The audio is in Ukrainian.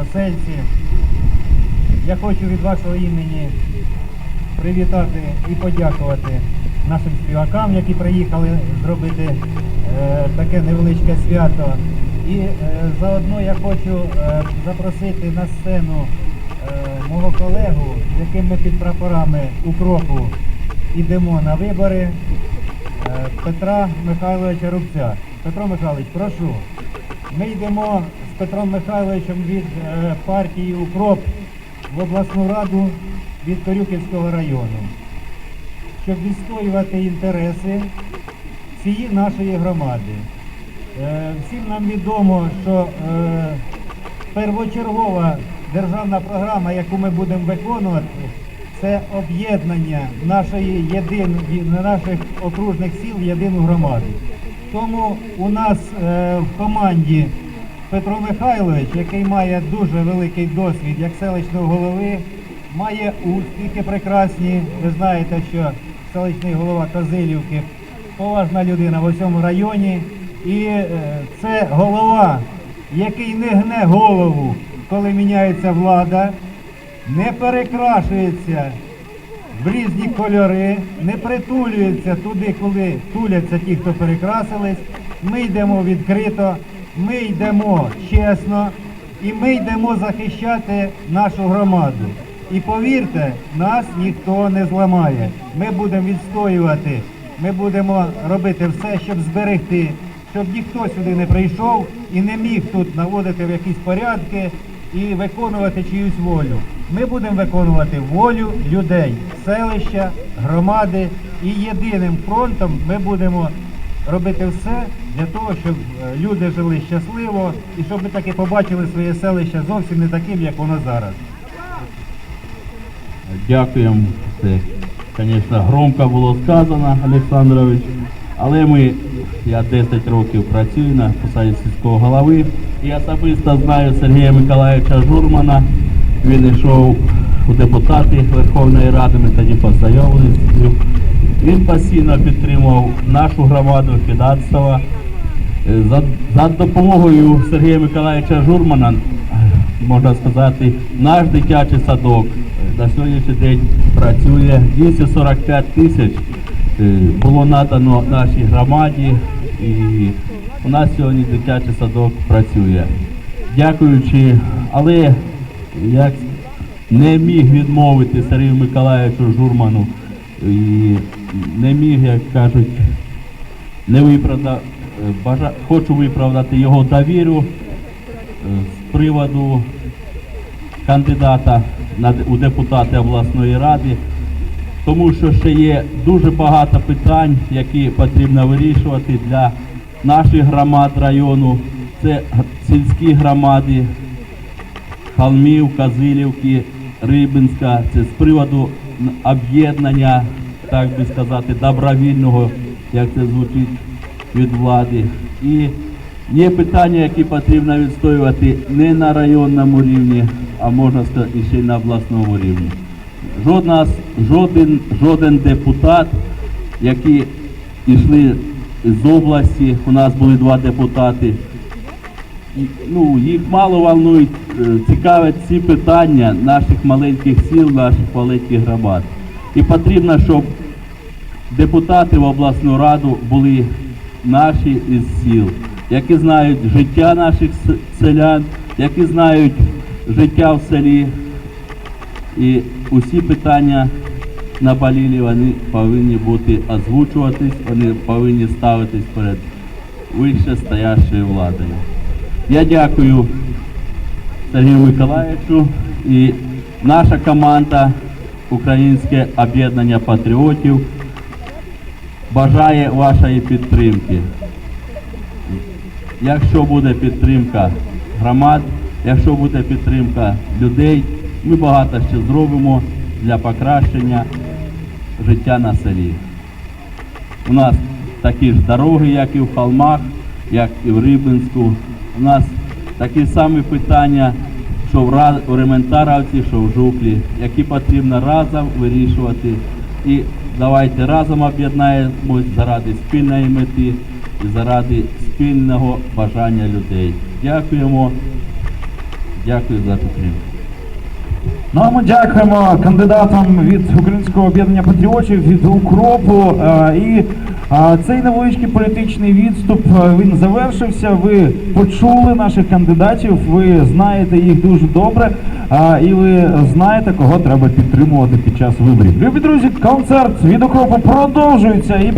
односельці. Я хочу від вашого імені привітати і подякувати нашим співакам, які приїхали зробити е, таке невеличке свято. І е, заодно я хочу е, запросити на сцену е, мого колегу, з яким ми під прапорами укропу йдемо на вибори, е, Петра Михайловича Рубця. Петро Михайлович, прошу. Ми йдемо Петром Михайловичем від е, партії Укроп в обласну раду від Корюківського району, щоб відстоювати інтереси всієї нашої громади. Е, Всім нам відомо, що е, первочергова державна програма, яку ми будемо виконувати, це об'єднання нашої єдин, наших окружних сіл в єдину громаду. Тому у нас в команді Петро Михайлович, який має дуже великий досвід як селищного голови, має успіхи прекрасні. Ви знаєте, що селищний голова Козилівки поважна людина в усьому районі. І е, це голова, який не гне голову, коли міняється влада, не перекрашується в різні кольори, не притулюється туди, коли туляться ті, хто перекрасились. Ми йдемо відкрито, ми йдемо чесно і ми йдемо захищати нашу громаду. І повірте, нас ніхто не зламає. Ми будемо відстоювати, ми будемо робити все, щоб зберегти, щоб ніхто сюди не прийшов і не міг тут наводити в якісь порядки і виконувати чиюсь волю. Ми будемо виконувати волю людей, селища, громади і єдиним фронтом ми будемо робити все для того, щоб е, люди жили щасливо і щоб ми таки побачили своє селище зовсім не таким, як воно зараз. Дякуємо. Це, звісно, громко було сказано, Олександрович. Але ми, я 10 років працюю на посаді сільського голови. І особисто знаю Сергія Миколаївича Журмана. Він йшов у депутати Верховної Ради, ми тоді познайомилися. Він постійно підтримував нашу громаду Федатства. Е, За, за допомогою Сергія Миколаївича Журмана, е, можна сказати, наш дитячий садок е, на сьогоднішній день працює 245 тисяч було надано нашій громаді і у нас сьогодні дитячий садок працює. Дякуючи, але як не міг відмовити Сергію Миколаївичу Журману і не міг, як кажуть, не виправдав, бажа, хочу виправдати його довіру е, з приводу кандидата у депутати обласної ради, тому що ще є дуже багато питань, які потрібно вирішувати для наших громад району. Це сільські громади, Холмів, Козилівки, Рибинська. Це з приводу об'єднання, так би сказати, добровільного, як це звучить від влади. І є питання, які потрібно відстоювати не на районному рівні, а можна сказати, ще й на обласному рівні. Жодна, жоден, жоден депутат, які йшли з області, у нас були два депутати, ну, їх мало волнують, е, цікавлять ці питання наших маленьких сіл, наших маленьких громад. І потрібно, щоб депутати в обласну раду були наші із сіл, які знають життя наших селян, які знають життя в селі. І усі питання наболілі, вони повинні бути озвучуватись, вони повинні ставитись перед вище стоящою владою. Я дякую Сергію Миколаївичу і наша команда Українське об'єднання патріотів бажає вашої підтримки. Якщо буде підтримка громад, якщо буде підтримка людей, ми багато ще зробимо для покращення життя на селі. У нас такі ж дороги, як і в холмах, як і в Рибинську. У нас такі самі питання, що в Рементаровці, що в Жуклі, які потрібно разом вирішувати. І давайте разом об'єднаємось заради спільної мети і заради спільного бажання людей. Дякуємо. Дякую за підтримку. Ну а ми дякуємо кандидатам від Українського об'єднання патріотів від укропу. Е, І е, цей невеличкий політичний відступ е, він завершився. Ви почули наших кандидатів, ви знаєте їх дуже добре, і ви знаєте, кого треба підтримувати під час виборів. Любі друзі, концерт від укропу продовжується і